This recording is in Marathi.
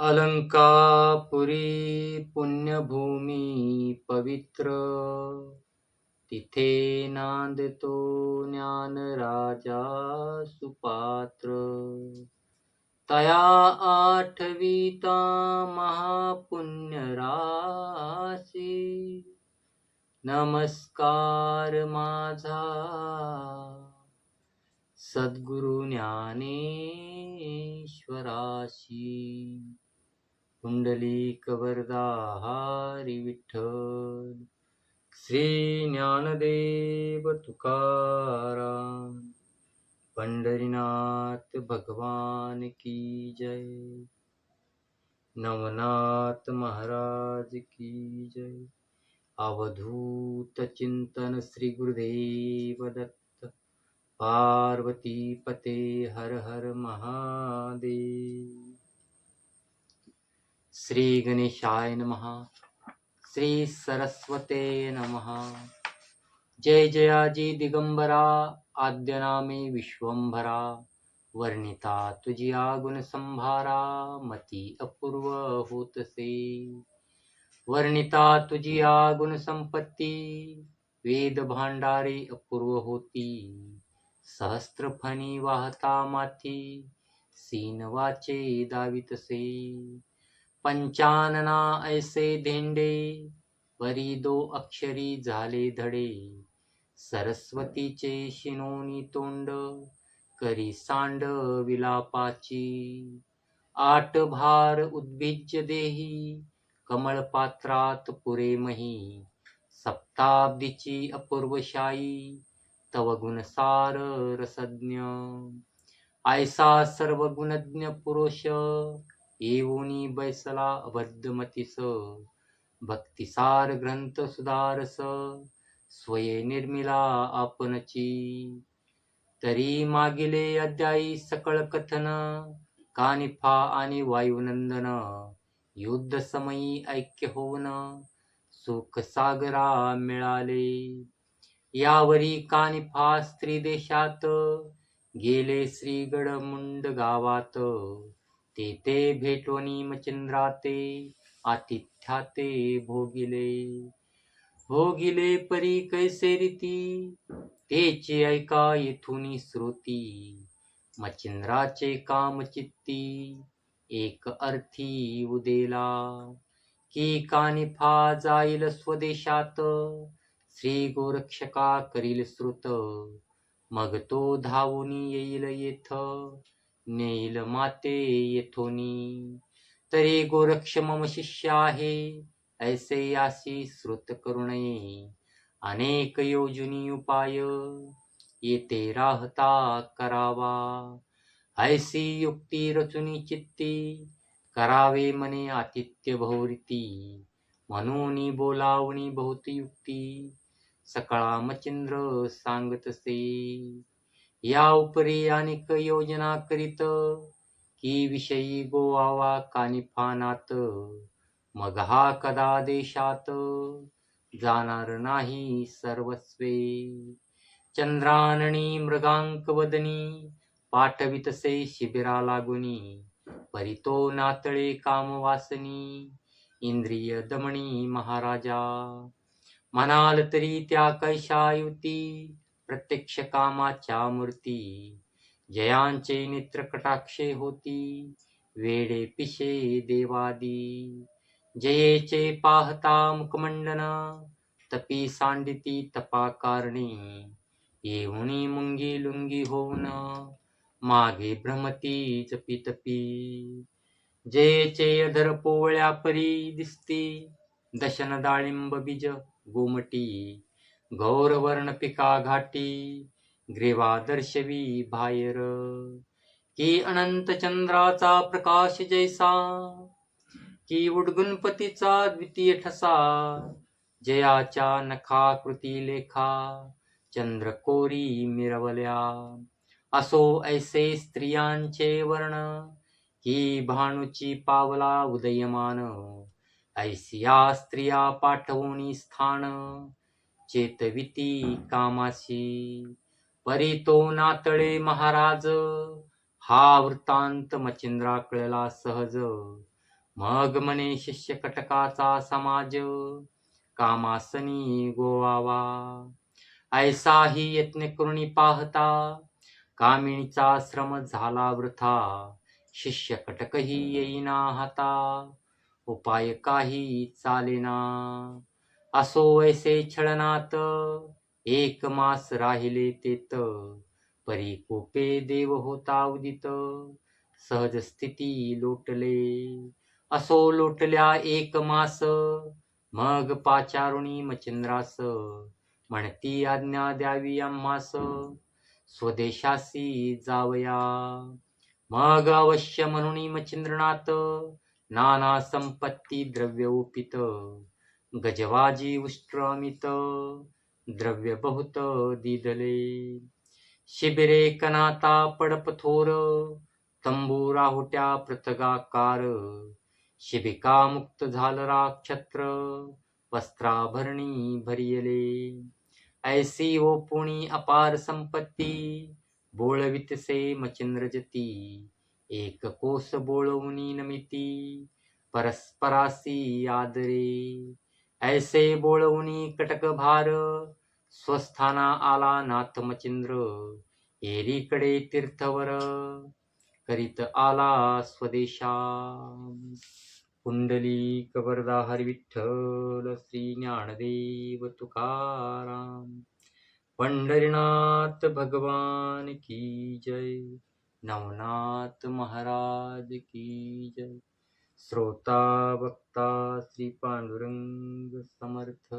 अलंकापुरी पुण्यभूमी पवित्र. तिथे नांदतो ज्ञानराजा सुपात्र. तया आठविता महापुण्यराशी नमस्कार माझा. सद्गुरु ज्ञानेश्वराशी. पुंडलिक विठ्ठल श्री ज्ञानदेव तुकाराम पंढरीनाथ भगवान की जय। नवनाथ महाराज की जय। अवधूत चिंतन श्री गुरुदेव दत्त। पार्वती पते हर हर महादेव। श्री गणेशाय नमः। श्री सरस्वते नमः। जय जयाजी दिगंबरा आद्यनामे विश्वंभरा वर्णिता तुझिया गुण संभारा मती अपूर्व होतसे। वर्णिता तुझिया गुण संपत्ती वेद भांडारे अपूर्व होती। सहस्त्र फणी वाहता माथी सीन वाचे दावितसे। पंचानना ऐसे धेंडे वरी दो अक्षरी झाले धडे. सरस्वतीचे शिनोनी तोंड करी सांड विलापाची. आठ भार उद्भिज्य देही कमळ पात्रात पुरे मही. सप्ताब्दीची अपूर्वशाई तव गुणसार रसज्ञ. ऐसा सर्व गुणज्ञ पुरुष येऊनी बैसला अबद्धमतीस भक्तिसार ग्रंथ सुधारस स्वये निर्मिला आपणची. तरी मागिले अध्यायी सकळ कथन कानिफा आणि वायुनंदन युद्ध समयी ऐक्य होऊन सुख सागरा मिळाले. यावरी कानिफा स्त्री देशात गेले श्रीगड मुंड गावात. ते ते मचंद्राते आतिथ्याते भोगिले. भोगिले परी कैसे रीती? तेचे ऐका येथुनी श्रुती. मचिंद्राचे काम चित्ती. एक अर्थी उदेला. की कानिफा जाईल स्वदेशात? श्री गोरक्षका करील श्रुत. मग तो धावून येईल येथ. नेईल माते येथोनी। तरी गोरक्ष मम शिष्य आहे ऐसे यासी श्रुत करू नये अनेक योजनी उपाय येते राहता करावा। ऐसी युक्ती रचुनी चित्ती, करावे मने आतिथ्य बहुरीती। म्हणून बोलावणी बहुती युक्ती सकळा मचिंद्र सांगतसे या उपरी अनेक योजना करीत की विषयी गोवावा कानिफानात. मग हा कदा देशात? जाणार नाही सर्वस्वे. चंद्राननी मृगांक वदनी पाठवितसे शिबिरा लागुनी. परितो नातळे कामवासनी इंद्रिय दमणी महाराजा. म्हणाल तरी त्या कैशा युती प्रत्यक्ष कामाच्या मूर्ती. जयांचे नेत्र कटाक्षे होती. वेडे पिशे देवादी. जयेचे पाहता मुखमंडन. तपी सांडिती तपा कारणी येऊनी मुंगी लुंगी होऊन. मागे भ्रमती जपी तपी. जयेचे अधर पोवळ्या परी दिसती. दशन डाळिंब बीज गोमटी. गौरवर्ण पिका घाटी ग्रीवा दर्शवी भायर। की अनंत चंद्राचा प्रकाश जैसा की उडगुणपतीचा द्वितीय ठसा जयाच्या नखाकृती लेखा चंद्रकोरी मिरवल्या। असो ऐसे स्त्रियांचे वर्ण ही भानुची पावला उदयमान। ऐसिया स्त्रिया पाठवणी स्थान चेतविती कामाशी. परितो नातळे महाराज हा वृत्तांत मचिंद्रा कळला सहज. मग म्हणे शिष्य कटकाचा समाज कामासनी गोवावा. ऐसाही यत्न करुणी पाहता कामिणीचा श्रम झाला वृथा. शिष्य कटकही येईना हाता उपाय काही चालेना. असो ऐसे छळनात एक मास राहिले तेत परी कोपे देव होता उदित सहज स्थिती लोटले. असो लोटल्या एक मास मग पाचारुणी मचिंद्रास म्हणती आज्ञा द्यावी आम्हास स्वदेशासी जावया. मग अवश्य म्हणून मचिंद्रनाथ नाना संपत्ती द्रव्य उपित गजवाजी उष्ट्रामित द्रव्य बहुत दिदले। शिबिरे कनाता पडपथोर तंबू राहुट्या पृथगाकार। शिबिका मुक्त झालरा क्षत्र वस्त्राभरणी भरियले। ऐसी ओ पुणी अपार संपत्ती बोळवितसे मचिंद्रजती। एक कोस बोळवनी नमिती परस्परासी आदरे। ऐसे बोळवणी कटक भार। स्वस्थाना आला नाथ मचिंद्र। एरीकडे तीर्थवर। करीत आला स्वदेशा। कुंडली कबरदा विठ्ठल श्री ज्ञानदेव तुकाराम। पंढरीनाथ भगवान की जय। नवनाथ महाराज की जय। श्रोता वक्ता श्री पांडुरंग समर्थ